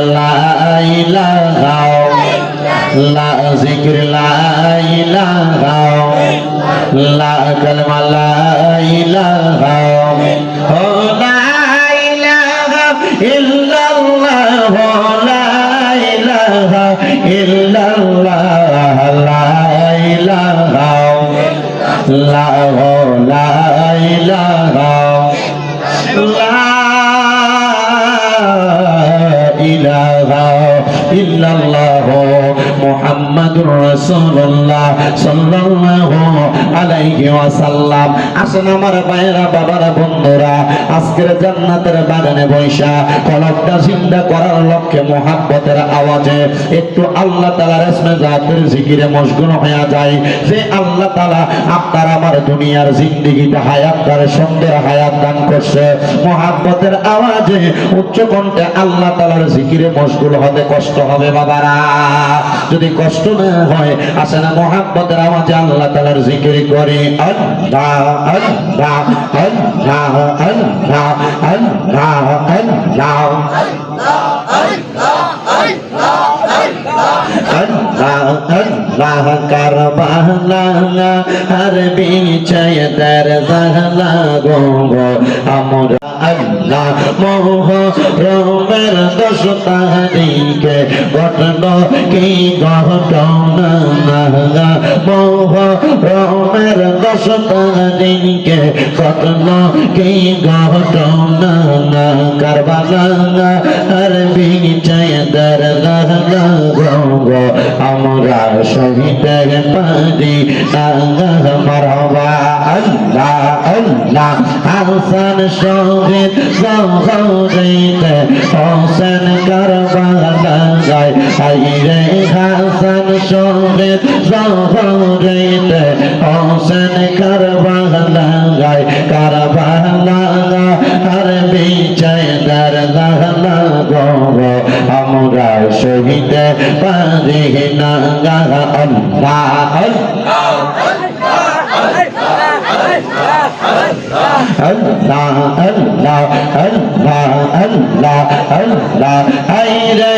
লাইলা গাও লা জিকির লাইলা গাও লা কালমা লাইলা গাও ও লাইলা ইল্লাল্লাহ। লাইলা ইল্লাল্লাহ। লাইলা গাও লা গাও লাইলা গাও ইল্লাল্লাহ মুহাম্মাদুর রাসূলুল্লাহ সাল্লাল্লাহু আলাইহি ওয়াসাল্লাম। আসেন আমার ভাইরা বাবারা, বন্ধুরা, আজকের জান্নাতের বাগানে বৈশা কলকটা জিন্দা করার লক্ষ্যে মোহাব্বতের আওয়াজে একটু আল্লাহ তাআলার ইসমে জাতের জিকিরে মশগুল হয়ে যায় যে আল্লাহ তাআলা আপনার আমার দুনিয়ার জিন্দেগিতে হায়াত দান, সুন্দর হায়াত দান করছে। মোহাব্বতের আওয়াজে উচ্চ কণ্ঠে আল্লাহ তাআলার জিকিরে মশগুল হতে কষ্ট হবে, বাবারা। যদি কষ্ট না হয় আসে না মহাব্বতের আওয়াজে আল্লাহ তালার জিকির করে। আল্লাহ আল্লাহ। কারবালা হর বিছয় দর জাহলা গো গো আমরা আল্লাহ মোহ রোমের দশ তাহারিকে ঘটন কি ঘটনা? মোহ রোমের দশ তাহারিকে ঘটন কি ঘটনা? কারবালা হর বিছয় দর জাহলা গো গো ভিতর পানি আল্লাহ মারবা আল্লাহ আল্লাহ হাসান শহীদ সহজীতে হোসেন করবা লাগাই আইরে হাসান শহীদ সহজীতে হোসেন করবা লাগাই করবা লাগা আর বিচার দরগা দহলা গো আমরা শহীদ পারি না আল্লাহ আল্লাহ আল্লাহ আল্লাহ আল্লাহ আল্লাহ আইরে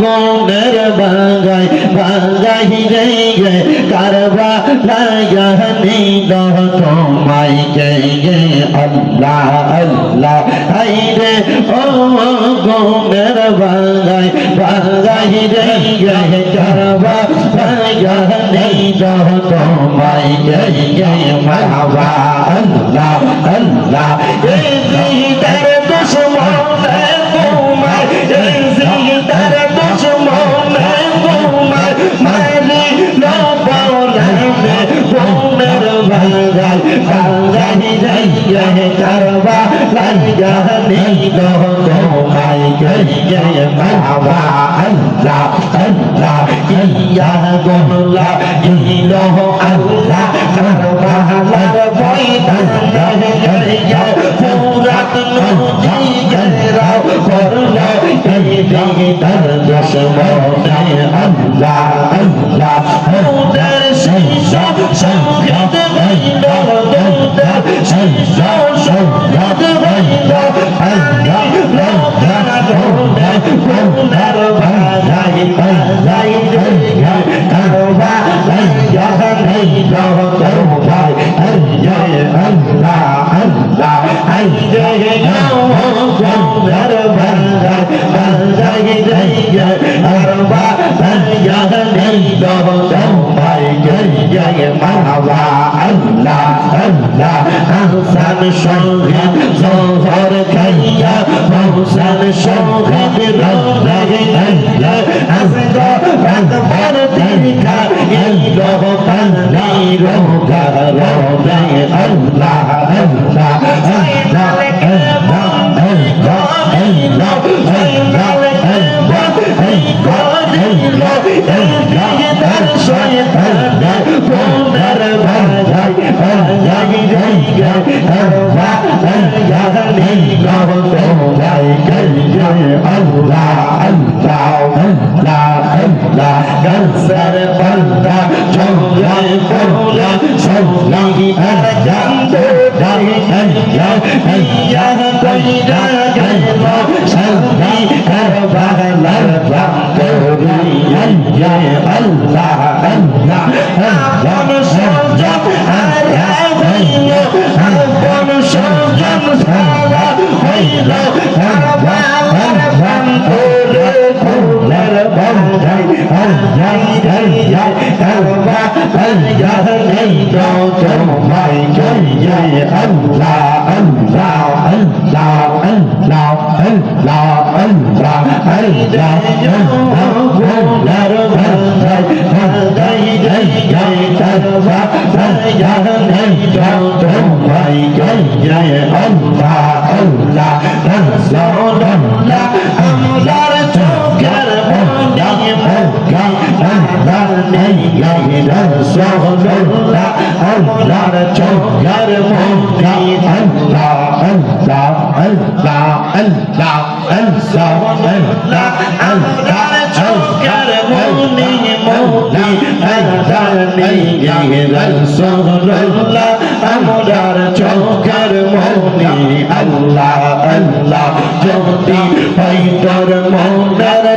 গোনের বাগাই বাগাই রে গে কারবা লাগানি দহ তোমাই গে গে আল্লাহ আল্লাহ আইরে ও ঘর ভাঙাই ভাঙাই রে জয় চরবা জহনে দহ তোমায় জয় জয় মাবা আল্লাহ আল্লাহ जय भवा अल्लाह अल्लाह जिया गोला जिलो अल्लाह सरवाला कोई धन जय पूरत नु जय राव करला जय जय दर दस मोने अल्लाह अल्लाह उदर सैसा सैया वैदा उदर सैसा सैया वैदा अल्लाह Oh, Yeah. গাই রাসূলুল্লাহ আমরার চোখের মনি আল্লাহ আল্লাহ আল্লাহ আল্লাহ আল্লাহ আল্লাহ আল্লাহ চোখের মনি মুখে আল্লাহ গাই রাসূলুল্লাহ আমরার চোখের মনি আল্লাহ আল্লাহ যদি হইতর মনের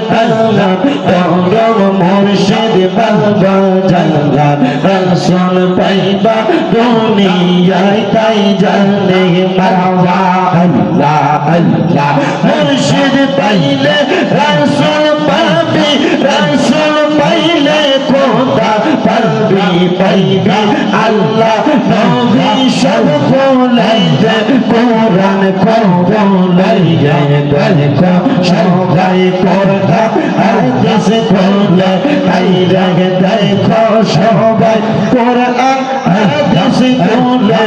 রসুল পাইবা দুনিয়ায়, তাই জানে মারওয়া আল্লাহ আল্লাহ। মুর্শিদ পাইলে রসুল পাবি, রসুল পাইলে খোদা পাবি, পাইবি আল্লাহ। নবী সব বলাইছে কোরআন বলাইছে দেখো সবাই করতা হাদিস বলে তাই রে দেখো সবাই। কোরআন হাদিস বলে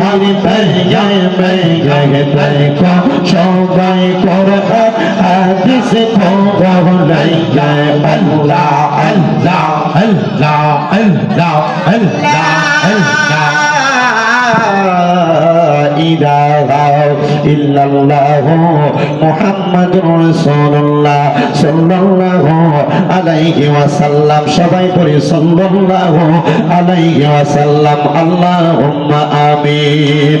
নবীর পেয়ে মেয়ে দেখো সবাই। কোরআন হাদিস বলাইছে আল্লাহ আল্লাহ আল্লাহ আল্লাহ আল্লাহ আল্লাহ। ইল্লাল্লাহ মুহাম্মাদুর রাসূলুল্লাহ সাল্লাল্লাহু আলাইহি ওয়াসাল্লাম। সবাই পড়ি সাল্লাল্লাহু আলাইহি ওয়াসাল্লাম। আল্লাহুম্মা আমিন।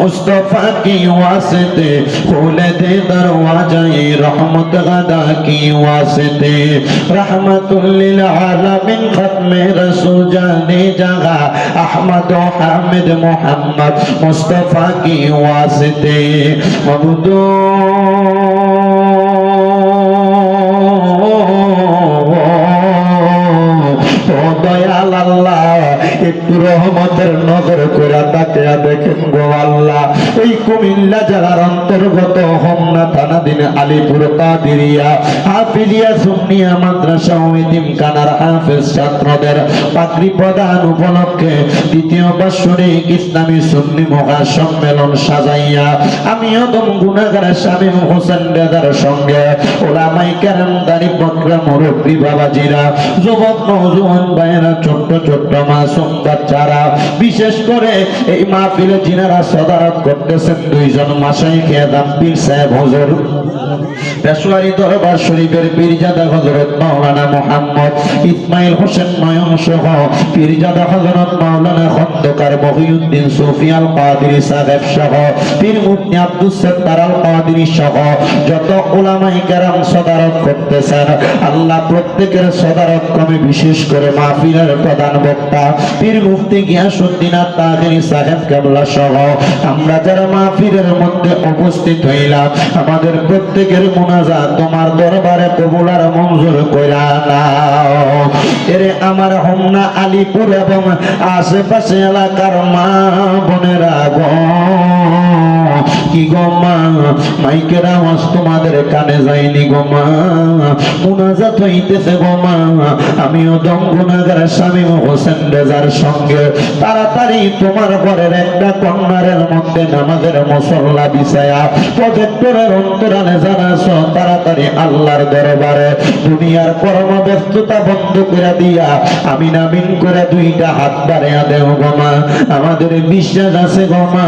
ফরমা মুস্তাফা কি ওয়াসিতে? খুলে দে দরওয়াজায়ে রহমত গদা কি ওয়াসিতে? রহমাতুল লিল আলামিন খতমে রাসূল জানে জাগা। আহমদ ও হামিদ মোহাম্মদ মুস্তাফা আলিপুর কাদিরিয়া হাফিলিয়া সুন্নিয়া মাদ্রাসা ও কানার হাফেজ ছাত্রদের পাগড়ি প্রদান উপলক্ষে দ্বিতীয় বাৎসরিক ইসলামী সুন্নি মহা সম্মেলন সাজাইয়া আমি অদম গুণাগার শামীম হোসেন রেদার সঙ্গে ওলামাই কেরাম দাড়ি বকরা মুরব্বী বাবাজিরা, যুবক নৌজওয়ান ভাইয়েরা, ছোট্ট ছোট্ট মাসুম বাচ্চারা, বিশেষ করে এই মাহফিলে যিনারা সদারত করতেছেন, দুইজন মাসাই খেয়াদাম পীর সাহেব হজর। পেশোয়ারি দরবার শরীফের পীরজাদা হজরত মাওলানা মোহাম্মদ ইসমাইল হোসেন নয়ন সহ পীরজাদা হজরত মাওলানা খন্দকার মহিউদ্দিন সুফিয়াল কাদিরি সাহেব সহ, পীর মুফতি আব্দুস সত্তার আল কাদিরি সহ, যত ওলামাই কেরাম সদারত করতেছেন, আল্লাহ প্রত্যেকের সদারত কমে বিশেষ করে মাহফিলের প্রধান বক্তা, পীর মুফতি গিয়াসুদ্দিন আত্মাগিরি সাহেব কেবলা সহ, আমরা যারা মাহফিলের মধ্যে উপস্থিত হইলাম, আমাদের প্রত্যেকের মোনাজা, তোমার দরবারে কবুল আর মঞ্জুর কইরা নাও এরে আমার হোমনা আলিপুর এবং আশেপাশে এলাকার মা বোনেরা গো। কি গো মা? মাইকের আওয়াজ তোমাদের কানে যায়নি গো মা। মুনাজাত হইতেছে গো মা। আমিও দম গুনাগার স্বামী হোসেন রেজার সঙ্গে তাড়াতাড়ি তোমার ঘরের একটা কন্যারের মধ্যে নামাজের মশল্লা বিছায়া প্রজেক্টরের অন্তরালে জানাস তাড়াতাড়ি আল্লাহর দরবারে দুনিয়ার কর্ম ব্যস্ততা বন্ধ করে দিয়া আমি নামিন করে দুইটা হাত বাড়িয়া দেও গো মা। আমাদের বিশ্বাস আছে গো মা।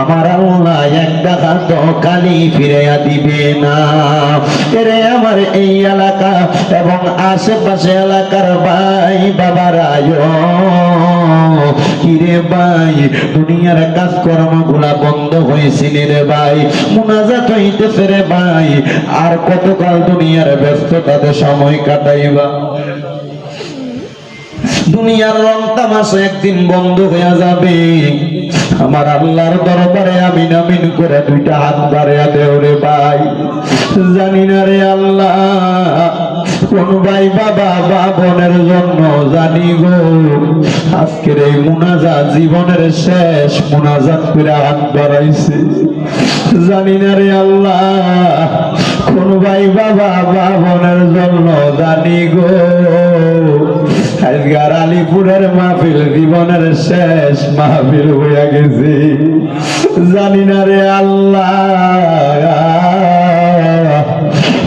আমার আল্লাহ একটা ফিরাইয়া দিবে না। এরে আমার এই এলাকা এবং আশেপাশে এলাকার ভাই বাবারা কিরে ভাই, দুনিয়ার কাজকর্মগুলা বন্ধ হয়েছিল রে ভাই। মুনাজাত হইতেছে রে ভাই। আর কতকাল দুনিয়ার ব্যস্ততাতে সময় কাটাইবা? দুনিয়ার রং তামাশা একদিন বন্ধ হয়ে যাবে। আমার আল্লাহর দরবারে আমিন আমিন করে দুইটা হাত বাড়িয়া দেও রে ভাই। জানি না রে আল্লাহ, কোন ভাই বাবা বা বোনের জন্য জানি গো, আজকের এই মুনাজাত জীবনের শেষ মুনাজাত করে হাত বাড়াইছে। জানি না রে আল্লাহ, কোন ভাই বাবা বা বোনের জন্য জানি গো আজকার আলিপুরের মাহফিল, জীবনের শেষ মাহফিল হইয়া গেছে। জানি না রে আল্লাহ,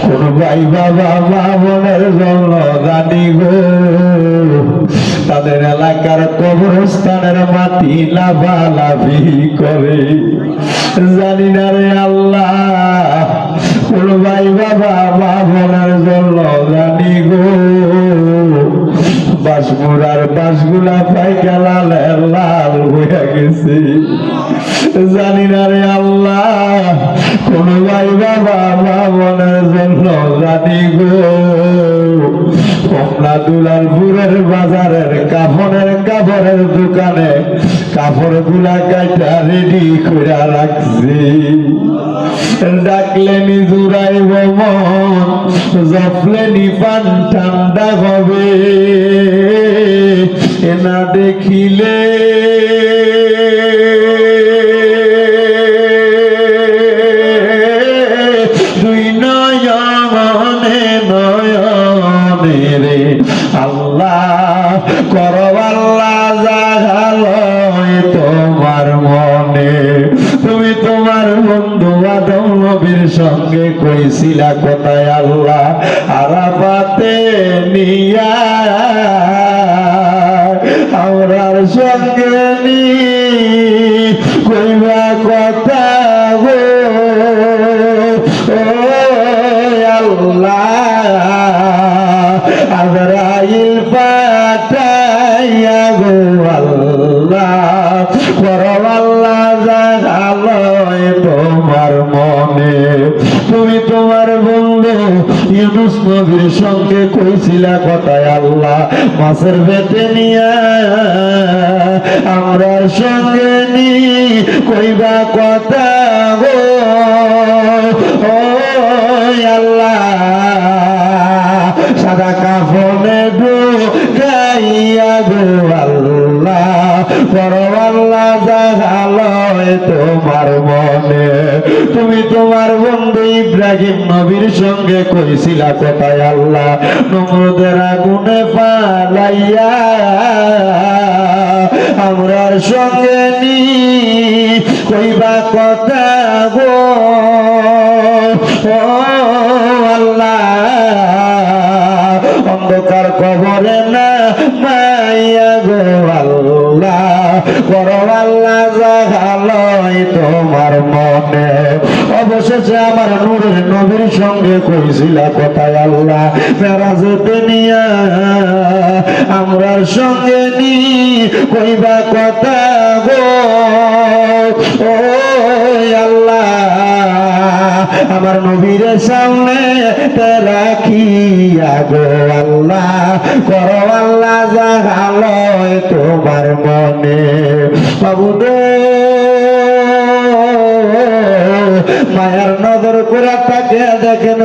কোন ভাই বাবা, মা বোনের জন্য জানি গো। তাদের এলাকার কবরস্থানের মাটি লাভালাভি করে। জানি না রে আল্লাহ, কোন ভাই বাবা বাসমুরার বাসগুলা পাইকা লাল লাল হইয়া গেছে। জানি না রে আল্লাহ, কোন ভাই বাবা মা জন্য জানি গো। কমলা দুলালপুরের বাজারের কাপড়ের কাপড়ের দোকানে কাপড়গুলা কাইটা রেডি করে রাখছি। ডাকলেনি জুড়াইব মন পান ঠান্ডা হবে। এনা দেখিলে আদম নবীর সঙ্গে কইছিলা কোথায় আল্লাহ? আরাফাতে নিয়া নবীর সঙ্গে কইছিলা কথায় আল্লাহ মাছের বেতে নিয়ে আমরার সঙ্গে সঙ্গে কইছিলা কোথায় আল্লাহ নমরদের আগুনে পালাইয়া আমরার সঙ্গে নি কইবা কথা গো। সঙ্গে কইছিলা কোথায় আল্লাহ। মেরাজতে নিয়া আমরার সঙ্গে নি, কইবা কথা গো। ও আল্লাহ, আমার নবীর সামনে রাখিয়া গো আল্লাহ। করো আল্লাহ জাগালয় তোমার মনে। বাবু মায়ার তাকে দেখেন গো আল্লাহ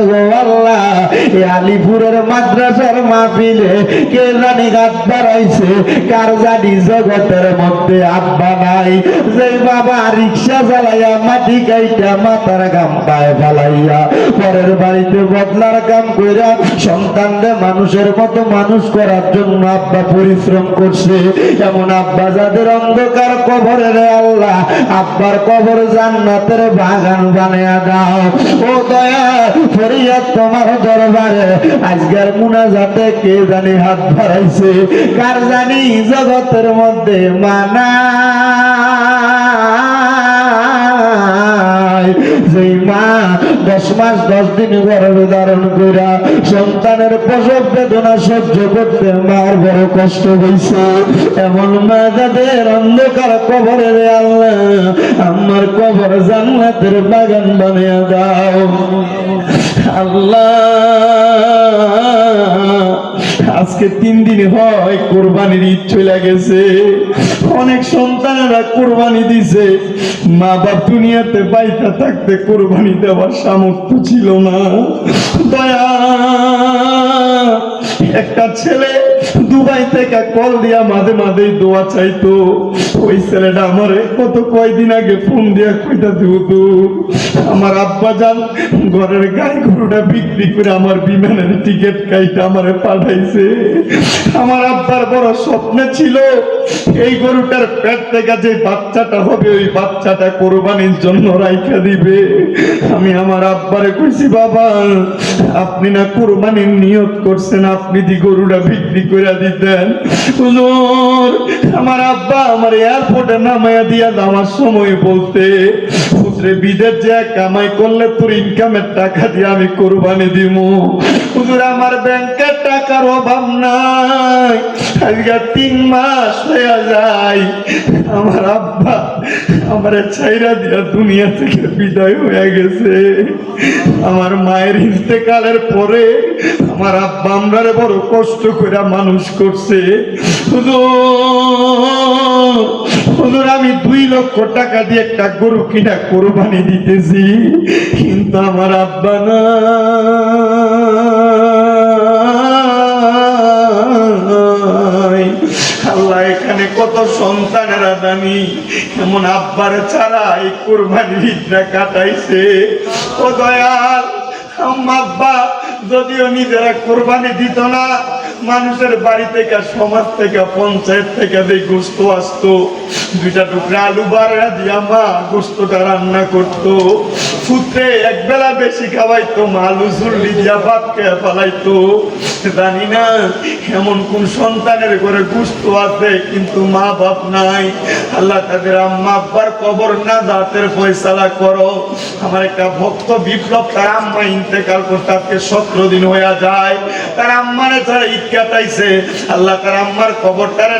আলিপুরের মাদ্রাসার মাহফিলে কে জানি গাছ বাড়াইছে? কার জানি জগতের মধ্যে আব্বা নাই? যে বাবা রিক্সা চালাইয়া মাটি কাইটা মাথার গাম পায়ে ফালাইয়া পরের বাড়িতে বদলার কাম কইরা সন্তানদের মানুষের মতো মানুষ করার জন্য আব্বা পরিশ্রম করছে। এমন আব্বা যাদের অন্ধকার কবরে রে আল্লাহ, আব্বার কবর জান্নাতের বাগান বানিয়ে দাও। ও দয়া, ফরিয়াদ তোমার দরবারে আজকের মুনাজাতে কে জানি হাত ধরাইছে কার জানি জগতের মধ্যে মানা যেই মা দশ মাস, দশ দিন গর্ভে ধারণ কইরা সন্তানের প্রসব বেদনা সহ্য করতে মার বড় কষ্ট হয়েছে এমন মা যাদের অন্ধকার কবরে আল্লাহ, আমার কবর জান্নাতের বাগান বানিয়ে দাও। আল্লাহ। আজকে তিন দিন হয় কোরবানির ঈদ চলে গেছে। অনেক সন্তানেরা কোরবানি দিছে। মা বাপ দুনিয়াতে বাইতা থাকতে কোরবানি দেওয়ার সামর্থ্য ছিল না। দয়া একটা ছেলে দুবাই থেকে কল দিয়া মাঝে মাঝে দোয়া চাইতো। ওই ছেলেটা আমারে কত কয়দিন আগে ফোন দিয়া কইতা দিব আমার আব্বা যান, ঘরের গাই গরুটা বিক্রি করে আমার বিমানের টিকিট কাইটা আমারে পাঠাইছে। আমার আব্বার বড় স্বপ্ন ছিল, এই গরুটার পেট থেকে যে বাচ্চাটা হবে, ওই বাচ্চাটা কোরবানির জন্য রাইখা দিবে। আমি আমার আব্বারে কইছি, বাবা, আপনি না কোরবানির নিয়ত করছেন আপনি দি গরুটা বিক্রি করে দিতেন। আমার আব্বা আমার এয়ারপোর্টে নামাইয়া দিয়া যাওয়ার সময় বলতে পুত্রে বিদেশ যে কামাই করলে তোর ইনকামের টাকা দিয়ে আমি কোরবানি দিব হুজুর, আমার ব্যাংকের টাকার অভাব নাই। আজকে তিন মাস হয়ে যায়। আমার আব্বা আমার ছাইরা দিয়া দুনিয়া থেকে বিদায় হয়ে গেছে। আমার মায়ের ইন্তেকালের পরে আমার আব্বা আমরারে বড় কষ্ট করে মানুষ করছে। হুজুর হুজুর, আমি দুই লক্ষ টাকা দিয়ে একটা গরু কিনা কোরবানি দিতেছি, কিন্তু আমার আব্বা না। আল্লাহ, এখানে কত সন্তানেরা দামি। এমন আব্বার ছাড়া এই কোরবানির ঈদটা কাটাইছে। ও দয়াল, আম্মা, আব্বা, যদিও নিজেরা কোরবানি দিত না মানুষের বাড়ি থেকে, সমাজ থেকে, পঞ্চায়েত থেকে যে গোস্ত আসতো, দুইটা টুকরা আলু বাড়া দিয়া মা গোস্তটা রান্না করতো। এক বেলা বেশি খাওয়াইতো, মা আলু ঝুল্লি দিয়া ভাত খেয়ে ফেলাইতো। জানি না এমন কোন সন্তানের ঘরে গুস্ত আছে, কিন্তু মা বাপ নাই। আল্লাহ তাদের আম্মা আব্বার কবর না দাঁতের ফয়সালা করো। আমার একটা ভক্ত বিপ্লব, তার আম্মা ইন্তেকাল করতে আজকে সতেরো দিন হয়ে যায়। তার আম্মারে ঈদ আল্লাহ তার আম্মার কবরটারে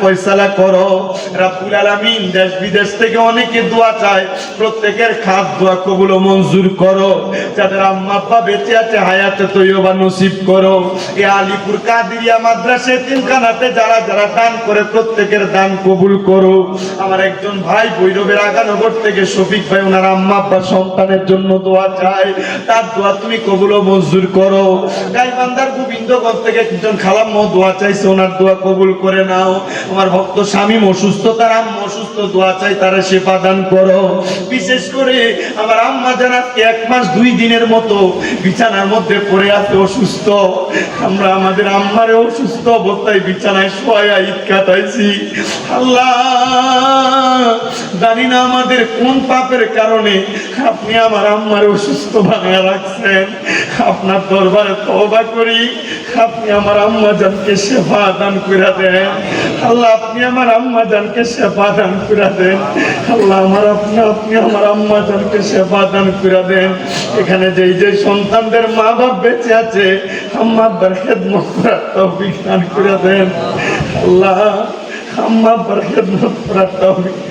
ফয়সালা করো। রাব্বুল আলামিন দেশ বিদেশ থেকে অনেকে দোয়া চায়, প্রত্যেকের খাদ দোয়া কবুল মঞ্জুর করো। যাদের আম্মা আব্বা বেঁচে আছে, হায়াতে নসিব করো। এ আলিপুর তিনখানাতে যারা যারা দান করে, প্রত্যেকের দান কবুল করো। আমার একজন ভাই ভৈরবের আগানগর থেকে শফিক ভাই, ওনার আম্মা আব্বা সন্তানের জন্য দোয়া চায়। তার দোয়া তুমি কবুল মঞ্জুর করো। গাইবান্দার গোবিন্দগঞ্জ থেকে একজন খালাম্ম দোয়া চাইছে, ওনার দোয়া কবুল করে নাও। আমার ভক্ত স্বামী অসুস্থ, তার আম্মা অসুস্থ, দোয়া চাই, তারা সেবা দান করো। বিশেষ করে আমার আম্মা জানাতে এক মাস দুই দিনের মতো বিছানার মধ্যে পড়ে আছে, অসুস্থ। আমরা আমাদের আম্মারে অসুস্থ অবস্থায় বিছানায় শোয়া ঈদ কাটাইছি। আল্লাহ, জানি না আমাদের কোন পাপের কারণে আপনি আমার আম্মারে অসুস্থ বানিয়ে রাখছেন। আপনার দরবারে তওবা করি, আপনি আমার আম্মা জানকে সেবা দান করে দেন। আল্লাহ, আপনি আমার আম্মা জানকে সেবা দান করে দেন। আল্লাহ, আমার আপনি আপনি আমার আম্মা জানকে সেবা দান করে দেন। এখানে যেই যে সন্তানদের মা বাপ বেঁচে আছে, আম্মা আব্বার খেদমত করার তৌফিক দান করে দেন। আল্লাহ আম্মা আব্বার খেদমত করার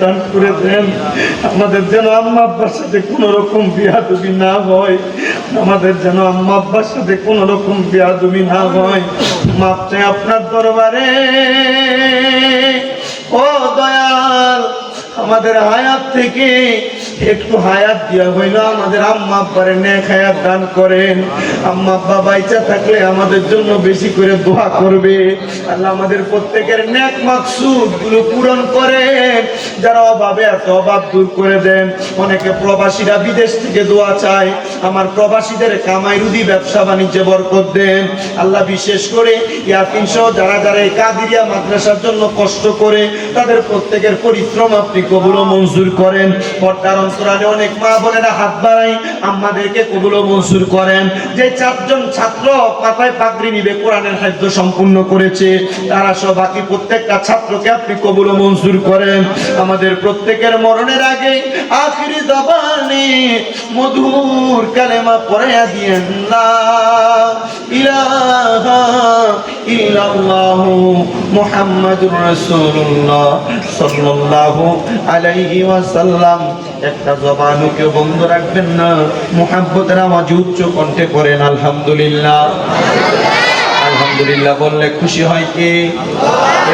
দান করে দেন। আমাদের যেন আম্মা আব্বার সাথে কোনো রকম বিয়াদুবি না হয়। আমাদের যেন আম্মা আব্বার সাথে কোনো রকম বিয়াদুবি না হয়। মাপ চাই আপনার দরবারে। ও দয়াল, আমাদের হায়াত থেকে একটু হায়াত দিয়া হইল, আমাদের আম্মা আব্বারে নেক হায়াত দান করেন। আম্মা আব্বা বাইচা থাকলে আমাদের জন্য বেশি করে দোয়া করবে। আল্লাহ আমাদের প্রত্যেকের নেক মাকসুদগুলো পূরণ করেন। যারা অভাবে এত অভাব দূর করে দেন। অনেকে প্রবাসীরা বিদেশ থেকে দোয়া চায়। আমার প্রবাসীদের কামাই রুদি ব্যবসা, বাণিজ্যে বরকত দেন। আল্লাহ বিশেষ করে ইয়াকিন সহ যারা যারা এই কাদিরিয়া মাদ্রাসার জন্য কষ্ট করে, তাদের প্রত্যেকের পরিশ্রম আপনি কবুল মঞ্জুর করেন। পর্দার অন্তরালে অনেক মা হাত বাড়াই আমাদেরকে কবুল করেন। যে চারজন ছাত্র পাগড়ি নিবে, কোরআনের সম্পূর্ণ করেছে, তারা বাকি প্রত্যেকটা ছাত্রকে আপনি কবুল করেন। আমাদের প্রত্যেকের মরণের আগে আখিরি জবানে মধুর কালেমা পড়ে দিয়েন লা ইলাহা ইল্লাল্লাহু মুহাম্মাদুর রাসূলুল্লাহ। বন্ধ রাখবেন না। মুহাব্বতের করেন, আলহামদুলিল্লাহ। আলহামদুলিল্লাহ বললে খুশি হয় কে?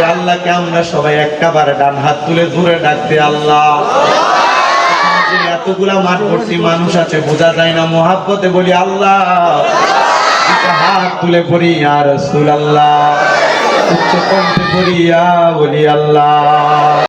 আল্লাহকে আমরা সবাই একবারে ডান হাত তুলে দূরে ডাকতে আল্লাহ। এতগুলা মাঠ মানুষ আছে, বোঝা যায় না, মোহাব্বতে বলি আল্লাহ। হাত তুলে পড়ি আর আল্লাহ উচ্চ কণ্ঠে পড়িয়া বলি আল্লাহ।